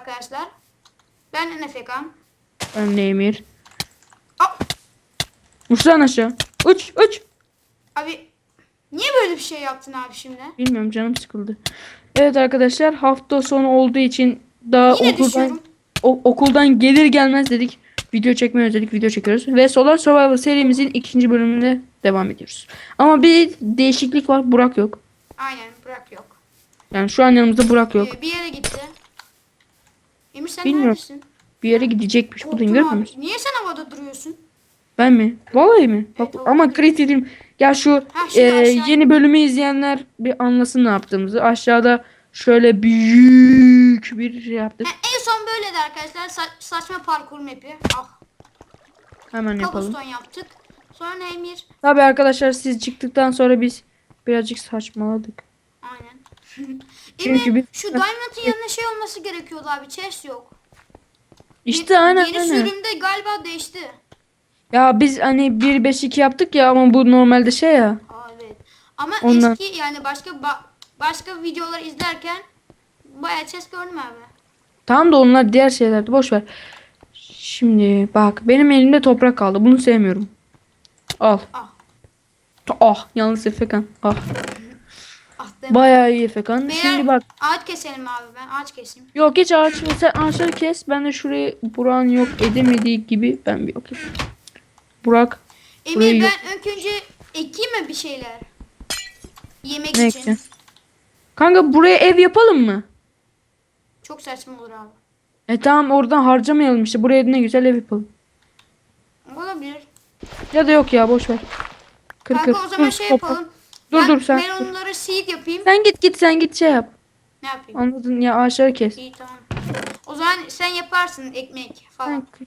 Arkadaşlar. Ben Nefekan. Ben de Emir. Aa, Uç lan aşağı. Uç uç. abi niye böyle bir şey yaptın abi şimdi? Bilmiyorum canım sıkıldı. Evet arkadaşlar hafta sonu olduğu için daha Yine okuldan o- okuldan gelir gelmez dedik. Video çekmeyi özledik. Video çekiyoruz. Ve Solar Survival serimizin ikinci bölümünde devam ediyoruz. Ama bir değişiklik var. Burak yok. Aynen bırak yok. Yani şu an yanımızda Burak yok. Ee, bir yere gitti. Emir sen Bilmiyorum. neredesin? Bir yere gidecekmiş. Buradan Korktum görmüyor abi. musun? Niye sen havada duruyorsun? Ben mi? Vallahi mi? Bak, Evet, ama olabilir. kritiğim. Ya şu Ha, şimdi e, aşağı- yeni bölümü izleyenler bir anlasın ne yaptığımızı. Aşağıda şöyle büyük bir şey yaptık. Ha, en son böyleydi arkadaşlar. Sa- saçma parkur map'i. Ah. Hemen yapalım. Cobblestone yaptık. Sonra Emir. Tabii arkadaşlar siz çıktıktan sonra biz birazcık saçmaladık. Aynen. Çünkü Emir bir- şu Diamond'ın yanına şey olması gerekiyordu abi. Chest yok. İşte Yeni- aynen Yeni aynen. sürümde galiba değişti. Ya biz hani 1 5 2 yaptık ya ama bu normalde şey ya. Aa, evet. Ama Ondan- eski yani başka ba- başka videoları izlerken bayağı chest gördüm abi. Tamam da onlar diğer şeylerdi. Boş ver. Şimdi bak benim elimde toprak kaldı. Bunu sevmiyorum. Al. Ah. Ah yalnız Efekan. Ah. Ah deme. Bayağı iyi Efekan. Beyler, Şimdi bak. Ağaç keselim abi ben ağaç keseyim. Yok geç ağaç. Sen ağaçları kes. Ben de şurayı Burak'ın yok edemediği gibi ben bir yok edeyim. Burak. Burayı Emir yok- ben ilk önce ekeyim mi bir şeyler? Yemek Ne için. ekeceksin? Kanka buraya ev yapalım mı? Çok saçma olur abi. E tamam oradan harcamayalım işte. Buraya ne güzel ev yapalım. Olabilir. Ya da yok ya boş ver. Kır Kanka kır. o zaman Dur, şey topla. yapalım. Dur, ben, dur, sen- Ben onları seed yapayım. Sen git git sen git şey yap. Ne yapayım? Anladın ya ağaçları kes. İyi tamam. O zaman sen yaparsın ekmek falan. Sen,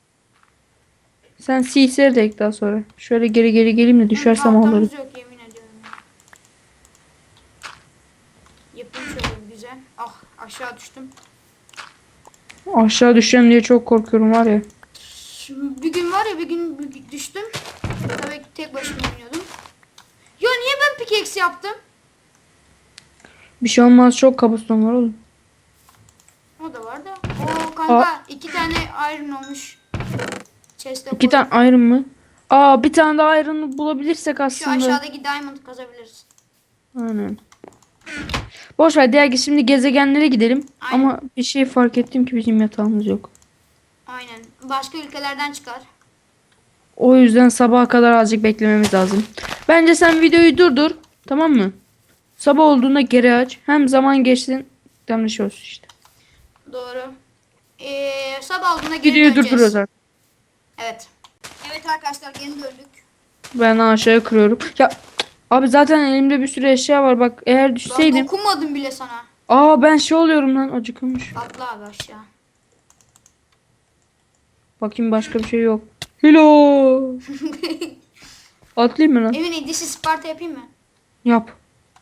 sen sisleri de ek daha sonra. Şöyle geri geri geleyim de düşersem Tahtamız olur. yok yemin ediyorum. Yapayım şöyle güzel. Ah aşağı düştüm. Aşağı düşeceğim diye çok korkuyorum var ya. Bir gün var ya bir gün düştüm. Tabii tek başıma oynuyordum. Ya niye ben pickaxe yaptım? Bir şey olmaz çok kabuston var oğlum. O da var da. Oo kanka iki tane iron olmuş. Chest'e İki koydum. tane iron mı? Aa bir tane daha iron bulabilirsek Şu aslında. aşağıdaki diamond kazabiliriz. Aynen. Boş ver diğer şimdi gezegenlere gidelim. Aynen. Ama bir şey fark ettim ki bizim yatağımız yok. Aynen. Başka ülkelerden çıkar. O yüzden sabaha kadar azıcık beklememiz lazım. Bence sen videoyu durdur. Tamam mı? Sabah olduğunda geri aç. Hem zaman geçsin. Hem de şey olsun işte. Doğru. Ee, sabah olduğunda geri Videoyu döneceğiz. durduruyoruz artık. Evet. Evet arkadaşlar geri döndük. Ben aşağıya kırıyorum. Ya abi zaten elimde bir sürü eşya var. Bak eğer Ben düşseydim. dokunmadım bile sana. Aa ben şey oluyorum lan acıkmış. Atla abi aşağı. Bakayım başka bir şey yok. Hello. Atlayayım mı lan? Emin dişi Sparta yapayım mı? Yap.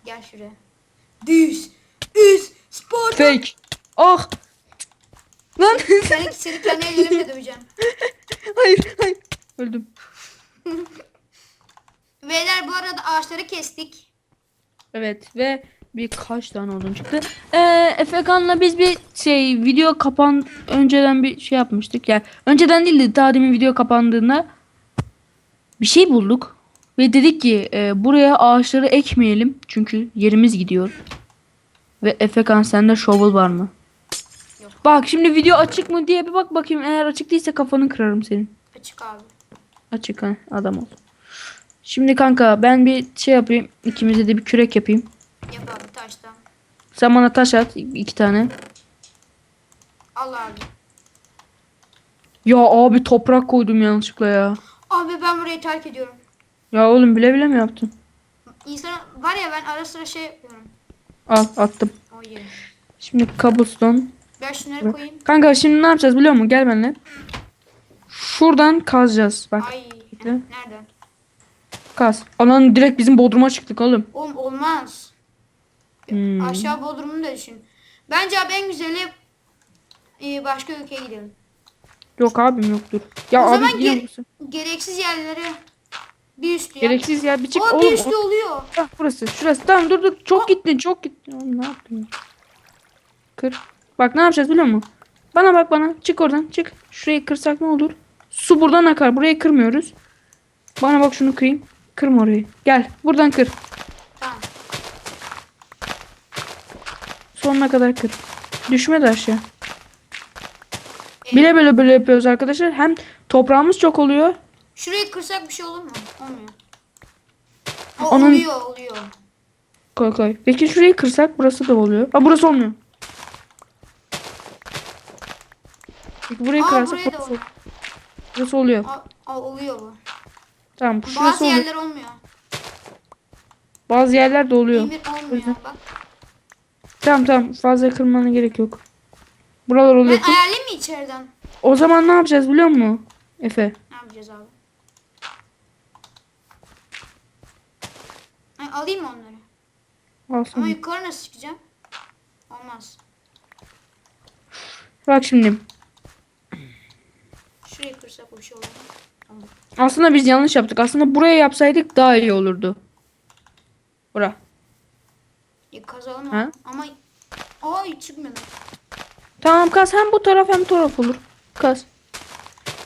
Gel şuraya. Düz. Üz. Sparta. Fake. Ah. Lan. Seni, seni kendi ellerimle döveceğim. hayır hayır. Öldüm. Beyler bu arada ağaçları kestik. Evet ve birkaç tane odun çıktı. Ee, Efekan'la biz bir şey video kapan önceden bir şey yapmıştık. Yani önceden değil de demin video kapandığında bir şey bulduk. Ve dedik ki e, buraya ağaçları ekmeyelim. Çünkü yerimiz gidiyor. Ve Efekan sende shovel var mı? Yok. Bak şimdi video açık mı diye bir bak bakayım. Eğer açık değilse kafanı kırarım senin. Açık abi. Açık ha adam ol. Şimdi kanka ben bir şey yapayım. İkimize de bir kürek yapayım. Yap abi taştan. Sen bana taş at iki tane. Al abi. Ya abi toprak koydum yanlışlıkla ya. Abi ben burayı terk ediyorum. Ya oğlum bile bile mi yaptın? İnsan var ya ben ara sıra şey yapıyorum. Al attım. Oh yeah. Şimdi cobblestone. Ben şunları koyayım. Kanka şimdi ne yapacağız biliyor musun? Gel benimle. Şuradan kazacağız. Bak Ay. Nereden? kaz. Anan direkt bizim bodruma çıktık oğlum. Oğlum olmaz. Hmm. Aşağı Bodrum'u da düşün. Bence abi en güzeli e, başka ülkeye gidelim. Yok abim yoktur. Ya o abi zaman ge- burası. gereksiz yerlere bir üstü yap. Gereksiz yer bir çık. Oğlum bir üstü oluyor. Ah, burası. Şurası. Tamam dur dur. Çok gittin çok gittin. Oğlum ne yaptın? Kır. Bak ne yapacağız biliyor musun? Bana bak bana. Çık oradan çık. Şurayı kırsak ne olur? Su buradan akar. Burayı kırmıyoruz. Bana bak şunu kırayım. Kırma orayı. Gel. Buradan kır. Tamam. Sonuna kadar kır. Düşme de aşağı. Bile böyle böyle yapıyoruz arkadaşlar. Hem toprağımız çok oluyor. Şurayı kırsak bir şey olur mu? Olmuyor. O Onun- oluyor oluyor. Koy koy. Peki şurayı kırsak burası da oluyor. Ha burası olmuyor. Peki burayı Aa kırarsak burası, oluyor. burası oluyor. Aa, oluyor bu. Tamam şurası Bazı oluyor. yerler olmuyor. Bazı yerler de oluyor. Emir olmuyor bak. Tamam tamam fazla kırmana gerek yok. Buralar oluyor. Ben ayarlayayım mı içeriden? O zaman ne yapacağız biliyor musun? Efe. Ne yapacağız abi? Ay, alayım mı onları? Al Ama yukarı nasıl çıkacağım? Olmaz. Bak şimdi. Şurayı kırsak bir şey olur mu? Tamam. Aslında biz yanlış yaptık. Aslında buraya yapsaydık daha iyi olurdu. Bura. Kazalım Ha? ama hiç çıkmadı. Tamam kaz hem bu taraf hem bu taraf olur. Kaz.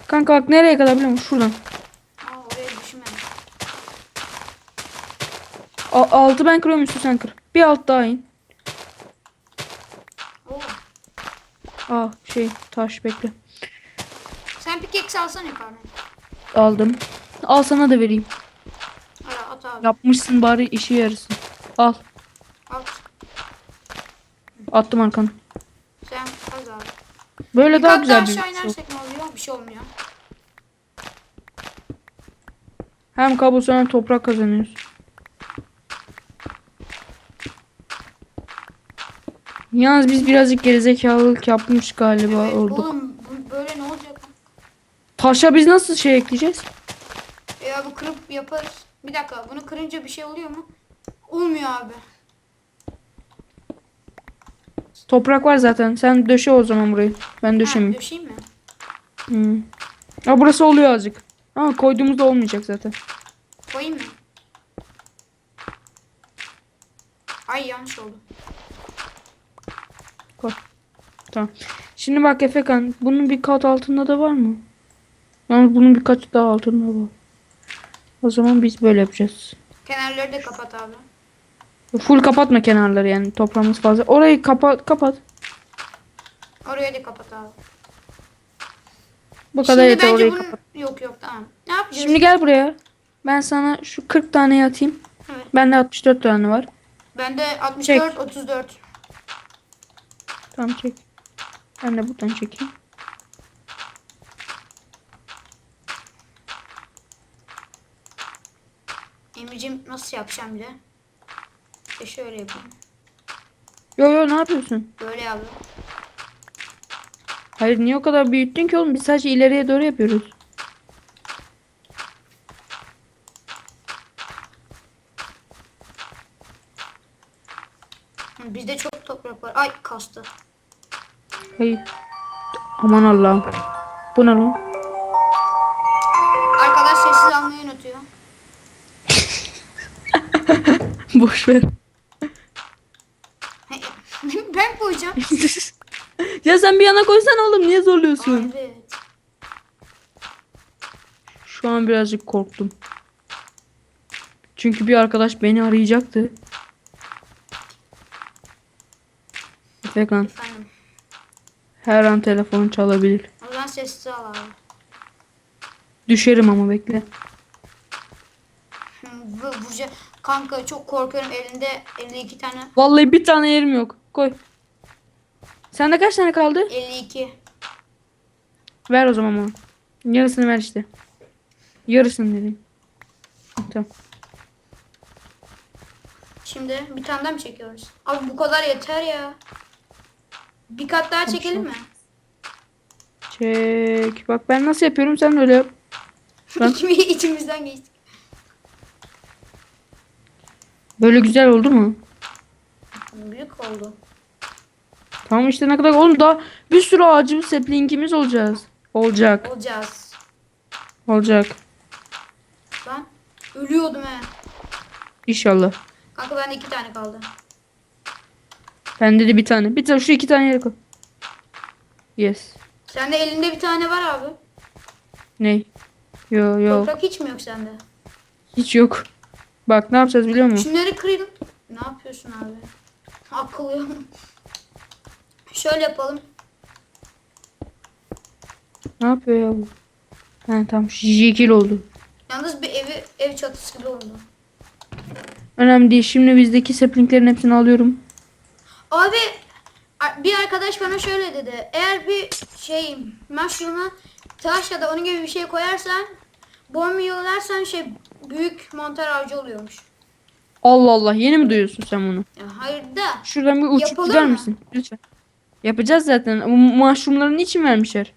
Kanka bak nereye kadar biliyor musun? Şuradan. Aa oraya düşmedim. A- altı ben kırıyorum üstü sen kır. Bir alt daha in. Oo. Aa şey taş bekle. Sen pickaxe alsana yukarıdan. Aldım. Al sana da vereyim. Ara at abi. Yapmışsın bari işi yarısın. Al. At. Attım arkana. Sen kaz abi. Böyle Bir daha güzel bir aşağı video. inersek ne oluyor? Bir şey olmuyor. Hem kablosu hem toprak kazanıyoruz. Yalnız biz birazcık gerizekalılık yapmış galiba Evet, olduk. oğlum bu- böyle ne olacak? Taşa biz nasıl şey ekleyeceğiz? Ya bu kırıp yaparız. Bir dakika bunu kırınca bir şey oluyor mu? Olmuyor abi. Toprak var zaten. Sen döşe o zaman burayı. Ben döşemeyeyim. döşeyim mi? Hmm. Ya burası oluyor azıcık. Ama koyduğumuzda olmayacak zaten. Koyayım mı? Ay yanlış oldu. Koy. Tamam. Şimdi bak Efekan. Bunun bir kat altında da var mı? Yalnız bunun bir kat daha altında var. O zaman biz böyle yapacağız. Kenarları da kapat abi. Full kapatma kenarları yani toprağımız fazla. Orayı kapat kapat. Oraya da kapat abi. Bu kadar Şimdi yeter bence orayı bunun... kapat. Yok yok tamam. Ne yapacağız? Şimdi gel buraya. Ben sana şu 40 tane atayım. Evet. Bende 64 tane var. Bende 64, 34. Tamam çek. Ben de buradan çekeyim. Emir'cim nasıl yapacağım bir de? İşte şöyle yapayım. Yo yo ne yapıyorsun? Böyle abi. Hayır niye o kadar büyüttün ki oğlum? Biz sadece ileriye doğru yapıyoruz. Bizde çok toprak var. Ay kastı. Hayır. Aman Allah'ım. Bu ne lan? Arkadaş sessiz almayı unutuyor. Boş ver. ben koyacağım. ya sen bir yana koysan oğlum niye zorluyorsun? evet. Şu an birazcık korktum. Çünkü bir arkadaş beni arayacaktı. Efekan Efendim. her an telefon çalabilir. O zaman sessiz al abi. Düşerim ama bekle. Hı, Bu, bu, kanka çok korkuyorum elinde 52 tane. Vallahi bir tane yerim yok. Koy. Sende kaç tane kaldı? 52. Ver o zaman bana. Yarısını ver işte. Yarısını dedim. Tamam. Şimdi bir tane daha mı çekiyoruz? Abi bu kadar yeter ya. Bir kat daha çekelim mi? Çek. Bak ben nasıl yapıyorum sen de öyle yap. Ben- içimizden geçtik. Böyle güzel oldu mu? Büyük oldu. Tamam işte ne kadar oğlum daha bir sürü ağacımız saplingimiz olacağız. Olacak. Olacağız. Olacak. Ben ölüyordum he. İnşallah. Kanka bende iki tane kaldı. Bende de bir tane. Bir tane şu iki tane yere koy. Yes. Sende elinde bir tane var abi. Ne? Yo yok. Toprak hiç mi yok sende? Hiç yok. Bak ne yapacağız biliyor musun? Şunları kırayım. Ne yapıyorsun abi? Akıl yok. Şöyle yapalım. Ne yapıyor ya bu? Ha tamam jikil oldu. Yalnız bir evi ev çatısı gibi oldu. Önemli değil. Şimdi bizdeki saplinglerin hepsini alıyorum. Abi bir arkadaş bana şöyle dedi. Eğer bir şey mushroom'a taş ya da onun gibi bir şey koyarsan bomba yollarsan şey büyük mantar avcı oluyormuş. Allah Allah yeni mi duyuyorsun sen bunu? Ya hayır da Şuradan bir uçup gider misin? Lütfen. Yapacağız zaten. Bu mushroomları niçin vermişler?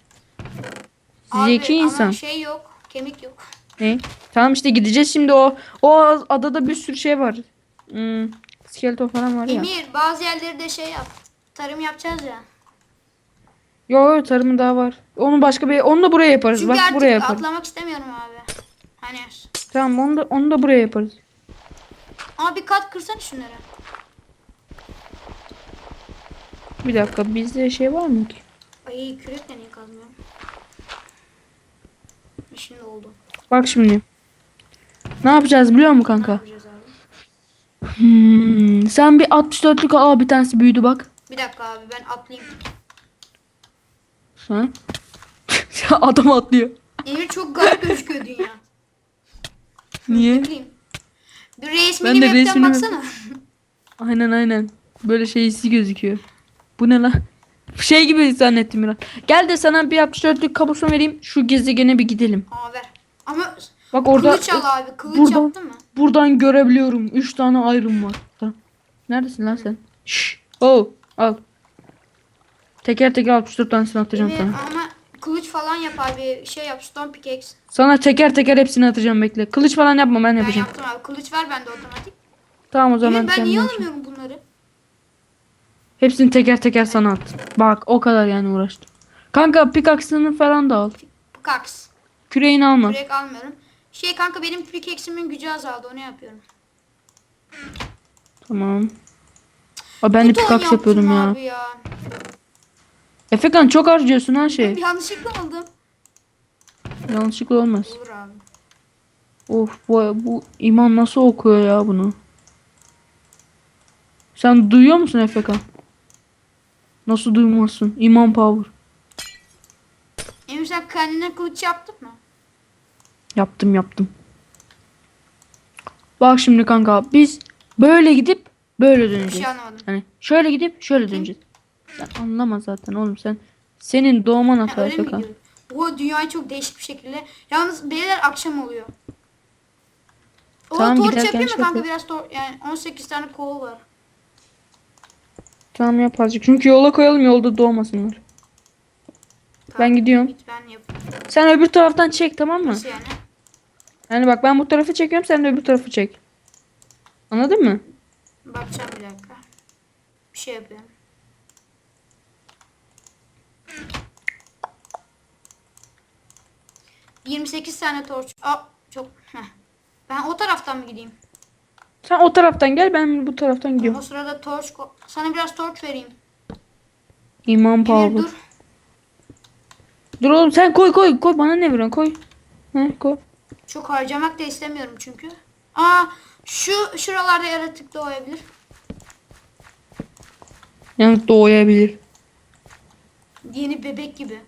abi Zeki insan. ama şey yok. Kemik yok. Ne? Tamam işte gideceğiz şimdi o o adada bir sürü şey var. Hmm, skeleton falan var ya. Emir bazı yerleri de şey yap. Tarım yapacağız ya. Yo yo tarımı daha var. Onu başka bir onu da buraya yaparız. Çünkü Bak artık buraya yaparız. atlamak istemiyorum abi. Hani Tamam onu da onu da buraya yaparız. ama bir kat kırsana şunları. Bir dakika bizde şey var mı ki? Ay kürekle niye kazmıyorum? Şimdi oldu. Bak şimdi. Ne yapacağız biliyor musun kanka? Hmm, sen bir 64'lük al bir tanesi büyüdü bak. Bir dakika abi ben atlayayım. Ha? Adam atlıyor. Emir çok garip gözüküyor dünya. Niye? Bir resmi Ben de resmini- baksana. Aynen aynen. Böyle şeysi gözüküyor. Bu ne lan? Şey gibi zannettim biraz. Gel de sana bir 64'lük kablosun vereyim. Şu gezegene bir gidelim. Aa ver. Ama Bak orada kılıç al abi. Kılıç buradan- yaptın mı? buradan görebiliyorum. 3 tane ayrım var. Tamam. Neredesin lan sen? Şşş. Oh, al. Teker teker 64 tanesini atacağım Emir, sana. ama kılıç falan yap abi. Şey yap. Stone pickaxe. Sana teker teker hepsini atacağım bekle. Kılıç falan yapma ben Ben yapacağım. yaptım abi. Kılıç ver bende otomatik. Tamam o zaman Emir ben niye alamıyorum bunları? Hepsini teker teker sana at. Bak o kadar yani uğraştım. Kanka pickaxe'ını falan da al. Pickaxe. Küreğini alma. Kürek almıyorum. Şey kanka benim pickaxe'imin gücü azaldı. Onu yapıyorum. Tamam. Aa, ben de pickaxe yapıyordum ya. Ya. Efekan çok harcıyorsun her şey. Yanlışlıkla aldım. Yanlışlıkla olmaz. Olur abi. Of bu, bu iman nasıl okuyor ya bunu? Sen duyuyor musun Efekan? Nasıl duymazsın? İman power. Emir sen kendine kılıç yaptın mı? Yaptım yaptım. Bak şimdi kanka biz böyle gidip böyle Bir döneceğiz. şey anlamadım. Hani şöyle gidip şöyle döneceğiz. Sen anlama zaten oğlum sen. Senin doğman Ha, hata öyle mi? Bu dünyayı çok değişik bir şekilde. Yalnız beyler akşam oluyor. O Tamam, torç yapayım mı şey kanka yapalım. biraz tor yani 18 tane kol var. Tamam yap azıcık. Çünkü yola koyalım yolda doğmasınlar. Ben gidiyorum. Ben yapayım. Sen öbür taraftan çek tamam mı? Nasıl yani? Yani bak ben bu tarafı çekiyorum sen de öbür tarafı çek. Anladın mı? Bakacağım bir dakika. Bir şey yapıyorum. ...28 tane torç. Aa çok... Heh. Ben o taraftan mı gideyim? Sen o taraftan gel ben bu taraftan gidiyorum. O sırada torç... ko- Sana biraz torç vereyim. İman Emir power. dur. Dur oğlum sen koy koy koy bana ne veriyorsun koy. He koy. Çok harcamak da istemiyorum çünkü. Aa şu şuralarda yaratık doğabilir. Yani doğuyabilir. Yeni bebek gibi.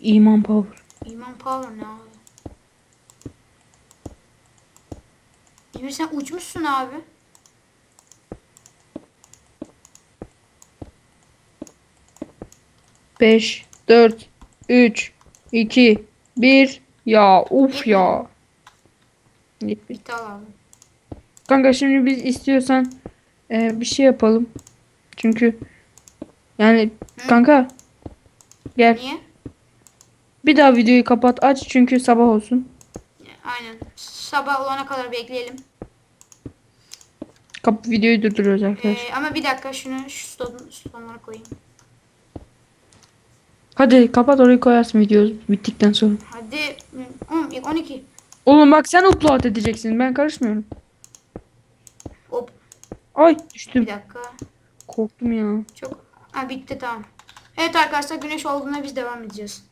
İman power. İman power ne abi? Emir sen uçmuşsun abi. Beş, dört, üç, iki, bir. Ya uf ya. Git bir. Bitti abi. Kanka şimdi biz istiyorsan e, bir şey yapalım. Çünkü yani kanka gel Niye? bir daha videoyu kapat aç çünkü sabah olsun. Aynen. Sabah olana kadar bekleyelim. Kap videoyu durduruyoruz arkadaşlar. Ee, ama bir dakika şunu şu stone, stone'lara koyayım. Hadi kapat orayı koyarsın video bittikten sonra. Hadi. Hı, 12. Oğlum bak sen upload edeceksin ben karışmıyorum. Hop. Ay Bir düştüm. dakika. Korktum ya. Çok ha bitti tamam. Evet arkadaşlar güneş olduğunda biz devam edeceğiz.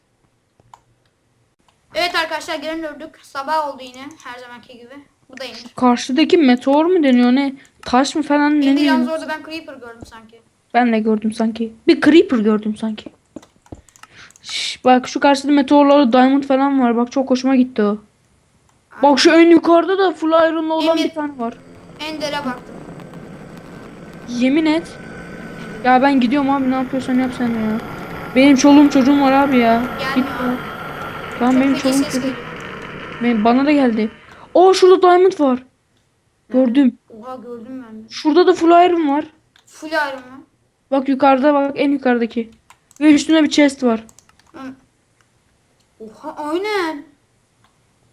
Evet arkadaşlar geri döndük. Sabah oldu yine her zamanki gibi. Bu da Emir. Karşıdaki meteor mu deniyor ne? Taş mı falan ne deniyor? yalnız orada ben Creeper gördüm sanki. Ben de gördüm sanki. Bir creeper gördüm sanki. Şş, bak şu karşıda meteorlarda diamond falan var. Bak çok hoşuma gitti o. Bak şu en yukarıda da full iron'lı olan Emir. bir tane var. Ender'e baktım. Yemin et. Ya ben gidiyorum abi ne yapıyorsan yap sen ya. Benim çoluğum çocuğum var abi ya. Git ya. Tamam Çok benim feci çoluğum ses çocuğum. geliyor. Benim, bana da geldi. Oo şurada diamond var. Gördüm. Oha gördüm ben de. Şurada da full iron var. Full iron mı? Bak yukarıda bak en yukarıdaki. Ve üstüne bir chest var. Hı. Oha aynen.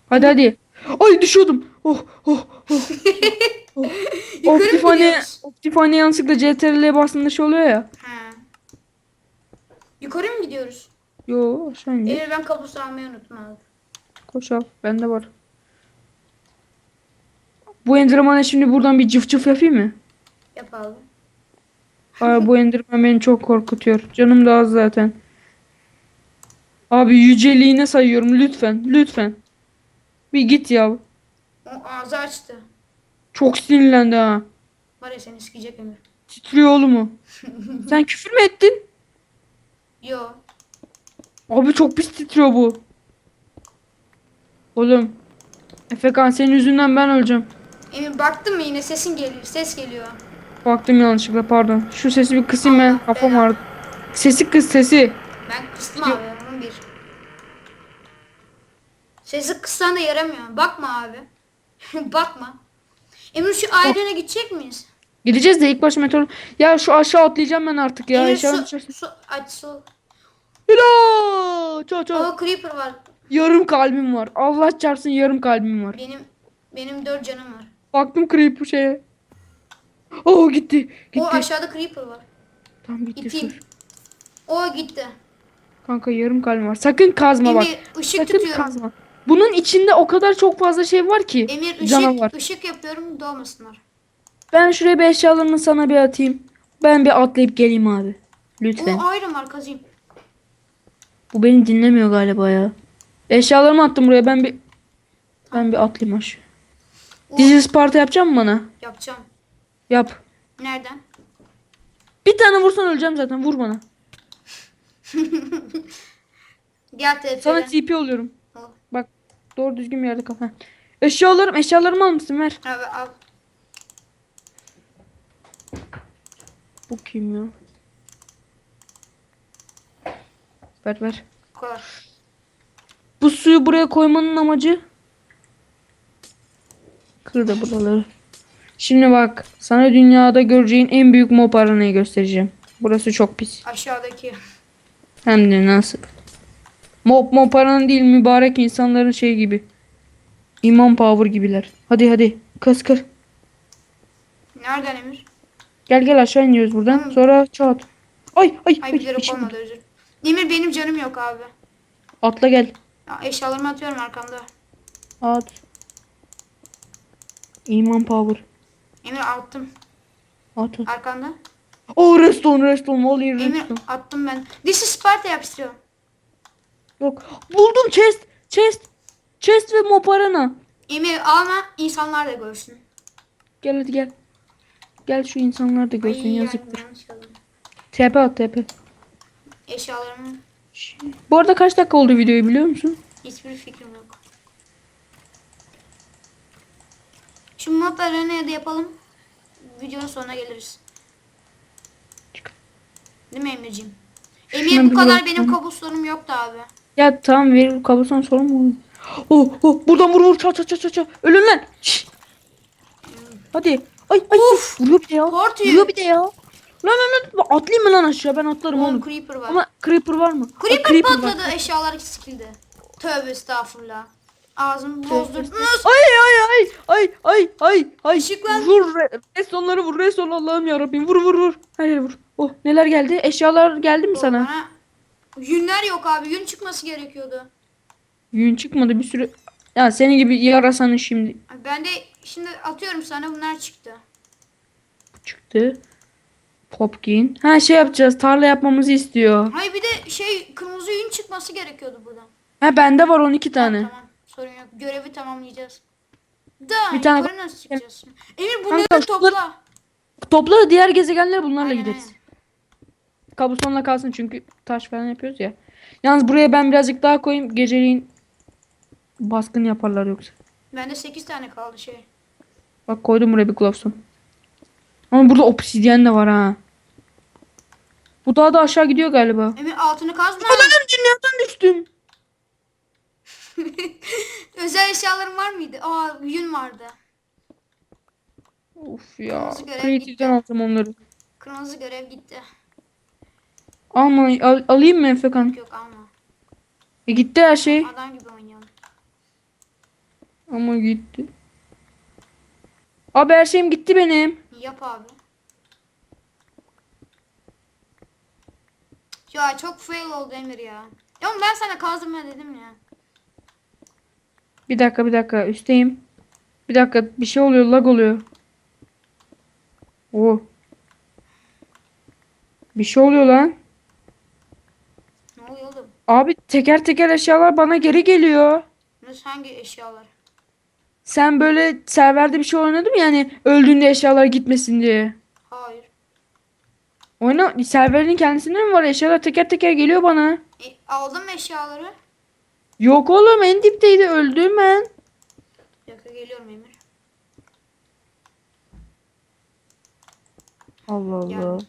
Hadi hadi. Ay düşüyordum. Oh oh oh. oh. Optifane? Optifane yanlışlıkla CTRL'ye bastığında şey oluyor ya. He. Yukarı mı gidiyoruz? Yo aşağı indi. Emir ben kabus almayı unuttum abi. Koş al. Bende var. Bu Enderman'a şimdi buradan bir cıf cıf yapayım mı? Yap abi. Ay bu Enderman beni çok korkutuyor. Canım da az zaten. Abi yüceliğine sayıyorum lütfen. Lütfen. Bir git ya. O ağzı açtı. Çok sinirlendi ha. Var ya seni sikecek Emir. Titriyor oğlum o. Sen küfür mü ettin? Yo. Abi çok pis titriyor bu. Oğlum. Efekan senin yüzünden ben öleceğim. Emir baktın mı yine sesin geliyor. Ses geliyor. Baktım yanlışlıkla pardon. Şu sesi bir kısayım ben. Kafam ağrıdı. Sesi kız sesi. Ben kıstım abi. Onun bir. Sesi kıssan da yaramıyor. Bakma abi. Bakma. Emir şu ailene gidecek miyiz? Gideceğiz de ilk başta meteor. Ya şu aşağı atlayacağım ben artık ya. Emir su, düşersin. su aç su. Hilo! Ço ço. O creeper var. Yarım kalbim var. Allah çarpsın yarım kalbim var. Benim benim dört canım var. Baktım creeper şeye. Oh gitti. Gitti. O aşağıda creeper var. Tamam gitti dur. O gitti. Kanka yarım kalbim var. Sakın kazma bak. Emir ışık Sakın tutuyorum. kazma. Bunun içinde o kadar çok fazla şey var ki. Emir ışık Canavar. ışık yapıyorum doğmasınlar. Ben şuraya bir eşyalarımı sana bir atayım. Ben bir atlayıp geleyim abi. Lütfen. O ayrı var kazayım. Bu beni dinlemiyor galiba ya. Eşyalarımı attım buraya. Ben bir ben bir atlayayım aşağı. Dizi Sparta yapacak mı bana? Yapacağım. Yap. Nereden? Bir tane vursan öleceğim zaten. Vur bana. Gel TP'den. Sana TP oluyorum. Al. Bak doğru düzgün bir yerde. Heh. Eşyalarım, eşyalarımı almışsın ver. Abi al. Bu kim ya? Ver ver. Kadar. Bu suyu buraya koymanın amacı kır da buraları. Şimdi bak sana dünyada göreceğin en büyük mob aranayı göstereceğim. Burası çok pis. Aşağıdaki. Hem de nasıl. Mob mob aranı değil mübarek insanların şey gibi. İman power gibiler. Hadi hadi kız kır. Nereden Emir? Gel gel aşağı iniyoruz buradan. Sonra çat. Ay ay Ay ay. bilerek olmadı özür. Emir benim canım yok abi. Atla gel. Ya, eşyalarımı atıyorum arkamda. At. İman power. Emir attım. At at. Arkanda. Oh reston reston. Vallahi Emir reston. attım ben. This is Sparta yap istiyorum. Yok. Buldum chest. Chest. Chest ve mob arana. Emir alma insanlar da görsün. Gel hadi gel. Gel şu insanlar da görsün Ay, yazıktır. Tepe at tepe. Eşyalarımın Bu arada kaç dakika oldu videoyu biliyor musun? hiçbir fikrim yok. Şu mod arenaya da yapalım. Videonun sonuna geliriz. Değil mi Emir'ciğim? Emir bu kadar benim kabuslarım yoktu abi. Ya tamam ver kablosan sorun mu? Oh oh buradan vur vur çat çat çat çat. Ölün lan. Şşş. Hadi. Ay ay. Uf. Vuruyor bir de ya. Kortuyor. Vuruyor bir de ya. Lan lan lan atlayayım mı lan aşağı ben atlarım Oğlum creeper var. Ama creeper var mı? Creeper, var. patladı eşyalar sikildi. Tövbe estağfurullah. Ağzımı bozdurdunuz. Ay ay ay ay ay ay ay. Işık var. Vur re- restonları vur reston Allah'ım ya Rabbim. Vur vur vur. Hayır vur. Oh neler geldi? Eşyalar geldi mi sana? Bana Yünler yok abi. Yün çıkması gerekiyordu. Yün çıkmadı bir sürü. Ya senin gibi yarasanın şimdi Ben de şimdi atıyorum sana bunlar çıktı. çıktı. Popkin. Ha şey yapacağız. Tarla yapmamızı istiyor. Hayır bir de şey kırmızı yün çıkması gerekiyordu buradan. Ha bende var 12 tane. Tamam sorun yok. Görevi tamamlayacağız. Da Bir tane- yukarı nasıl çıkacağız? Emir bunları Kanka, topla. Topla da diğer gezegenlere bunlarla Aynen, gideriz. Kabustonla kalsın çünkü taş falan yapıyoruz ya. Yalnız buraya ben birazcık daha koyayım. Geceliğin baskın yaparlar yoksa. Bende 8 tane kaldı şey. Bak koydum buraya bir glowstone. Ama burada obsidyen de var ha. Bu daha da aşağı gidiyor galiba. Emir altını kazma. Ananın dünyadan düştüm. Özel eşyaların var mıydı? Aa yün vardı. Of ya. Kırmızı görev Creative'den alacağım onları. Kırmızı görev gitti. Alma, al- alayım mı Efekan? Yok alma. E gitti her şey. Adam gibi oynayalım. Ama gitti. Abi her şeyim gitti benim. Yap abi. Ya çok fail oldu Emir ya. Ya ben sana kazdırma dedim ya. Bir dakika bir dakika üstteyim. Bir dakika bir şey oluyor lag oluyor. Oo. Bir şey oluyor lan. Ne oluyor oğlum? Abi teker teker eşyalar bana geri geliyor. Nasıl hangi eşyalar? Sen böyle serverde bir şey oynadın mı yani öldüğünde eşyalar gitmesin diye. Hayır. Oyna serverinin kendisinde mi var eşyalar teker teker geliyor bana. E, aldın mı eşyaları? Yok oğlum en dipteydi öldüm ben. Dakika geliyorum Emir. Allah Allah. Geldim.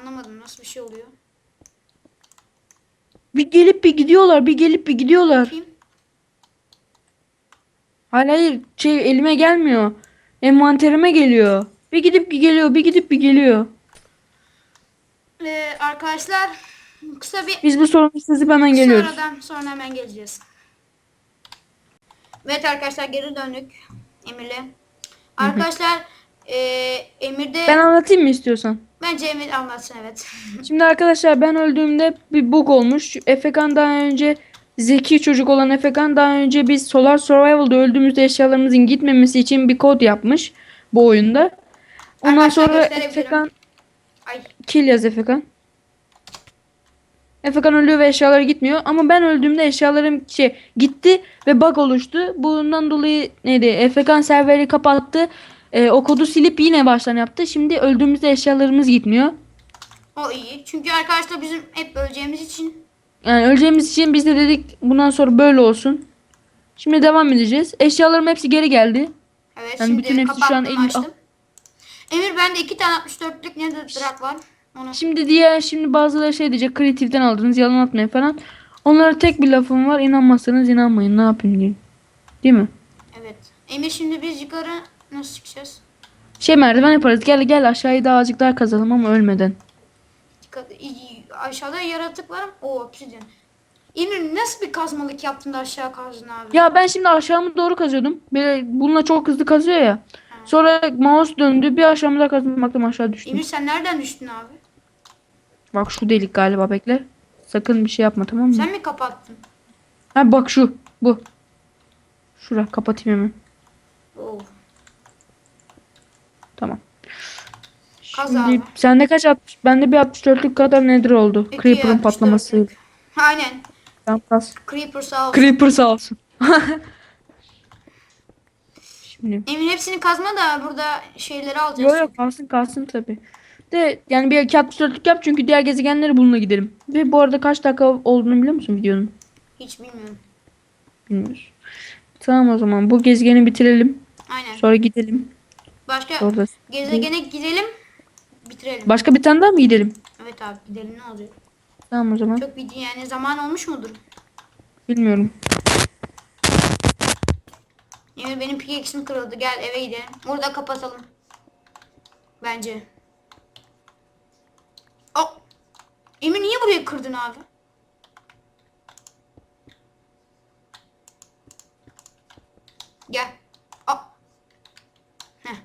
Anlamadım nasıl bir şey oluyor. Bir gelip bir gidiyorlar bir gelip bir gidiyorlar. Kim? Hayır hayır şey elime gelmiyor. Envanterime geliyor. Bir gidip bir geliyor bir gidip bir geliyor. Ee, arkadaşlar kısa bir Biz bu sorunu çözüp hemen geliyoruz. Sonradan sonra hemen geleceğiz. Evet arkadaşlar geri döndük Emir'le. Arkadaşlar e, Emir'de Ben anlatayım mı istiyorsan? bence Emir anlatsın evet. Şimdi arkadaşlar ben öldüğümde bir bug olmuş. Efekan daha önce zeki çocuk olan Efekan daha önce biz Solar Survival'da öldüğümüzde eşyalarımızın gitmemesi için bir kod yapmış bu oyunda. Ondan Arkadaşlar sonra gösterebilirim. Efekan Ay kill yaz Efekan. Efekan ölüyor ve eşyaları gitmiyor ama ben öldüğümde eşyalarım şey gitti ve bug oluştu. Bundan dolayı neydi? Efekan serveri kapattı. Ee, o kodu silip yine baştan yaptı. Şimdi öldüğümüzde eşyalarımız gitmiyor. o iyi. Çünkü arkadaşlar bizim hep öleceğimiz için Yani öleceğimiz için biz de dedik bundan sonra böyle olsun. Şimdi devam edeceğiz. Eşyalarım hepsi geri geldi. evet Yani şimdi bütün hepsi şu an elim-. Emir bende iki tane 64'lük ne de drag var. Şimdi diğer şimdi bazıları şey diyecek kreatiften aldınız yalan atmayın falan. Onlara tek bir lafım var. İnanmazsanız inanmayın. Ne yapayım diyeyim. Değil mi? evet. Emir şimdi biz yukarı nasıl çıkacağız? Şey merdiven yaparız. Gel gel aşağıyı daha azıcık daha kazalım ama ölmeden. Aşağıda yaratık var. O obsidian. Emir nasıl bir kazmalık yaptın da aşağı kazdın abi? Ya ben şimdi aşağımı doğru kazıyordum. Böyle bununla çok hızlı kazıyor ya. Sonra mouse döndü. Bir aşağımı daha kazdım aşağı düştüm. Emir sen nereden düştün abi? Bak şu delik galiba bekle. Sakın bir şey yapma tamam mı? Sen mi kapattın? Ha bak şu. Bu. Şura kapatayım hemen. Oo. Tamam. Kaz Şimdi abi. sende kaç 60? Bende bir 64'lük kadar nedir oldu? İki Creeper'ın 64'lük. patlaması. Aynen. Tamam kas. Creeper sağ olsun. Creeper sağ olsun. Şimdi. Emir hepsini kazma da burada şeyleri alacağız. Yok yok kalsın kalsın tabi. De yani bir 64'lük yap çünkü diğer gezegenlere bununla gidelim. Ve bu arada kaç dakika olduğunu biliyor musun videonun? Hiç bilmiyorum. Bilmiyoruz. Tamam o zaman bu gezegeni bitirelim. Aynen. Sonra gidelim. Başka Orada. gezegene gidelim. Bitirelim. Başka bir tane daha mı gidelim? evet abi gidelim ne olacak? Tamam o zaman. Çok bir yani zaman olmuş mudur? Bilmiyorum. Emir benim pickaxe'im kırıldı. Gel eve gidelim. Burada kapatalım. Bence. Aa! Emir niye burayı kırdın abi? Gel. Aa! Heh.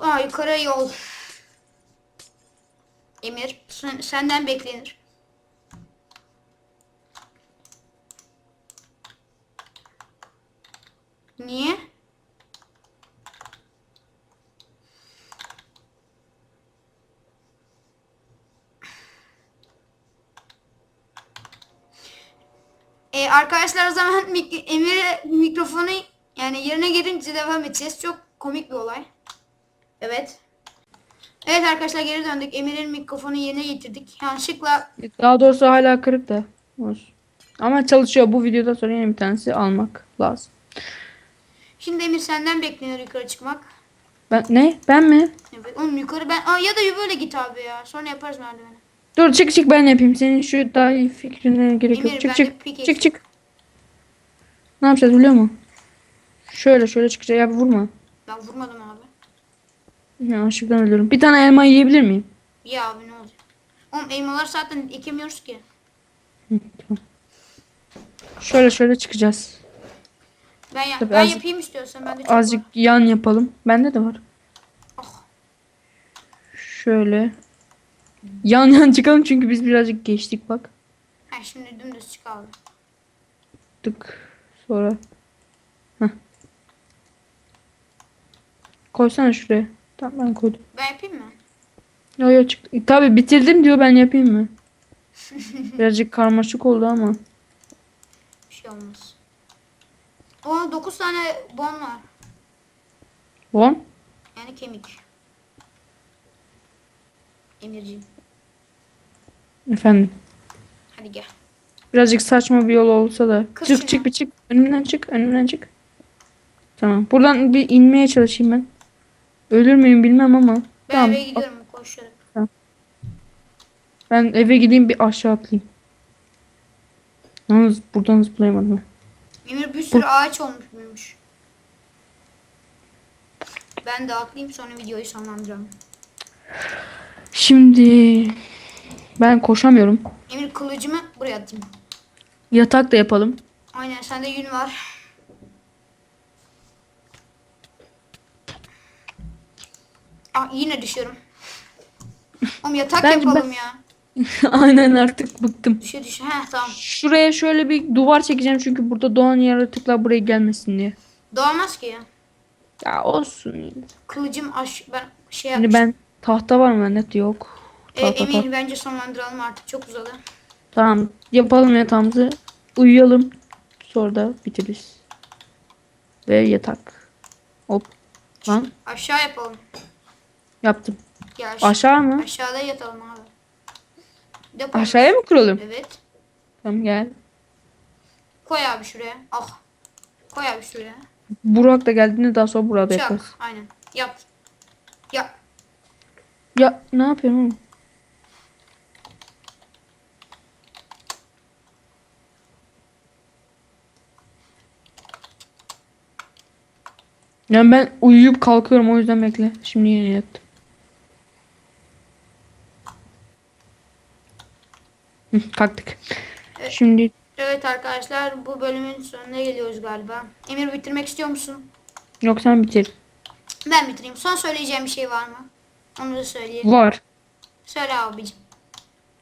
Aa yukarı yol. Emir sen- senden beklenir. Niye? Ee, arkadaşlar o zaman mik- Emir'e mikrofonu yani yerine gelince devam edeceğiz. Çok komik bir olay. Evet. Evet arkadaşlar geri döndük. Emir'in mikrofonu yerine getirdik. Yanlışlıkla Daha doğrusu hala kırık da. Olsun. Ama çalışıyor. Bu videoda sonra yine bir tanesi almak lazım. şimdi Emir senden bekleniyor yukarı çıkmak. Ben ne? Ben mi? Evet. Oğlum yukarı ben Aa, ya da böyle git abi ya. Sonra yaparız merdiveni. Dur çık çık ben yapayım. Senin şu daha iyi fikrine gerek Emir, yok. Çık çık. pik Çık çık. Ne yapacağız biliyor musun? Şöyle şöyle çıkacağız. Ya vurma. Ben vurmadım abi. Yanlışlıkla ölüyorum. Bir tane elma yiyebilir miyim? Ya abi ne olacak? Oğlum elmalar zaten ekemiyoruz ki. Şöyle şöyle çıkacağız. Ben ya- Tabii ben azıcık- yapayım istiyorsan ben de çok Azıcık yan yapalım. Bende de var. Oh. Şöyle. Yan yan çıkalım çünkü biz birazcık geçtik bak. Ha şimdi dümdüz çık abi. Tık. Sonra. Heh. Koysana şuraya. Tamam ben koydum. Ben yapayım mı? Yo yo çıktı. Tabi bitirdim diyor ben yapayım mı? Birazcık karmaşık oldu ama. Bir şey olmaz. O 9 tane bon var. Bon. Yani kemik. Emirciğim. Efendim. Hadi gel. Birazcık saçma bir yol olsa da. Kır çık şunu. çık bir çık. Önümden çık. Önümden çık. Tamam. Buradan bir inmeye çalışayım ben. Ölür müyüm bilmem ama. Ben tamam. eve gidiyorum koşuyorum. Ben eve gideyim bir aşağı atlayayım. Yalnız buradan zıplayamadım. ben. Emir bir sürü ağaç olmuş büyümüş. Ben de atlayayım sonra videoyu sonlandıracağım. Şimdi ben koşamıyorum. Emir kılıcımı buraya atayım. Yatak da yapalım. Aynen sende yün var. Ah yine düşüyorum. Oğlum yatak Bence yapalım ya. Aynen artık bıktım. Düşe düşe. Heh tamam. Şuraya şöyle bir duvar çekeceğim çünkü burada doğan yaratıklar buraya gelmesin diye. Doğamaz ki ya. Ya olsun. yine. Kılıcım aş ben şey Şimdi yapmışım. ben tahta var mı? Net yok. Ee, Tahta, tahta. Emir bence sonlandıralım artık çok uzadı. Tamam yapalım yatağımızı. Uyuyalım. Sonra da bitiririz. Ve yatak. Hop. Lan Aşağı yapalım. yaptım. Gel aşağı. Aşağı mı? Aşağıda yatalım abi. Depo. Aşağıya mı kuralım? Evet. Tamam gel. Koy abi şuraya. Ah. Koy abi şuraya. Burak da geldiğinde daha sonra burada yaparız. Çak. Aynen. Yap. Yap. Ya ne yapıyorsun oğlum? Yani ben uyuyup kalkıyorum o yüzden bekle. Şimdi yine yattım. Hı, kalktık. Evet. Şimdi Evet arkadaşlar bu bölümün sonuna geliyoruz galiba. Emir bitirmek istiyor musun? yok sen bitir. Ben bitireyim. Son söyleyeceğim bir şey var mı? Onu da söyleyeyim. Var. Söyle abicim.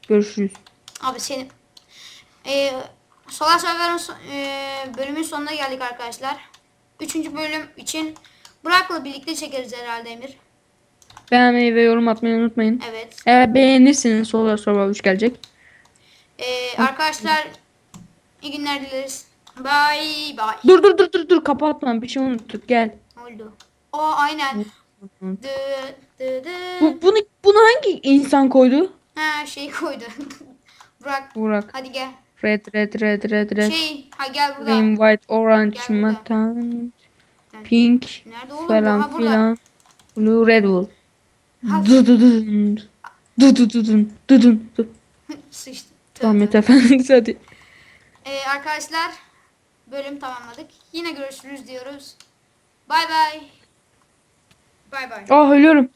Görüşürüz. Abi senin. Ee, Solar Server'ın ee, bölümün sonuna geldik arkadaşlar. Üçüncü bölüm için Burak'la birlikte çekeriz herhalde Emir. Beğenmeyi ve yorum atmayı unutmayın. Evet. Eğer beğenirseniz Solar Survival 3 gelecek. Ee, arkadaşlar iyi günler dileriz. Bye bye. Dur dur dur dur dur kapatma bir şey unuttuk gel. Oldu? O aynen. Bu, bunu, bunu hangi insan koydu? Ha şey koydu. Burak Burak. hadi gel. Red red red red red. Şey ha gel burada. Green, white, orange, Gel matan, pink Nerede oğlum? falan Ha filan. Blue, red. Ha. Du du. Du du du. Du. Du. Sıçtı. Tövbe. efendim hadi. Ee, arkadaşlar bölüm tamamladık. Yine görüşürüz diyoruz. Bay bay. Bay bay. Ah ölüyorum.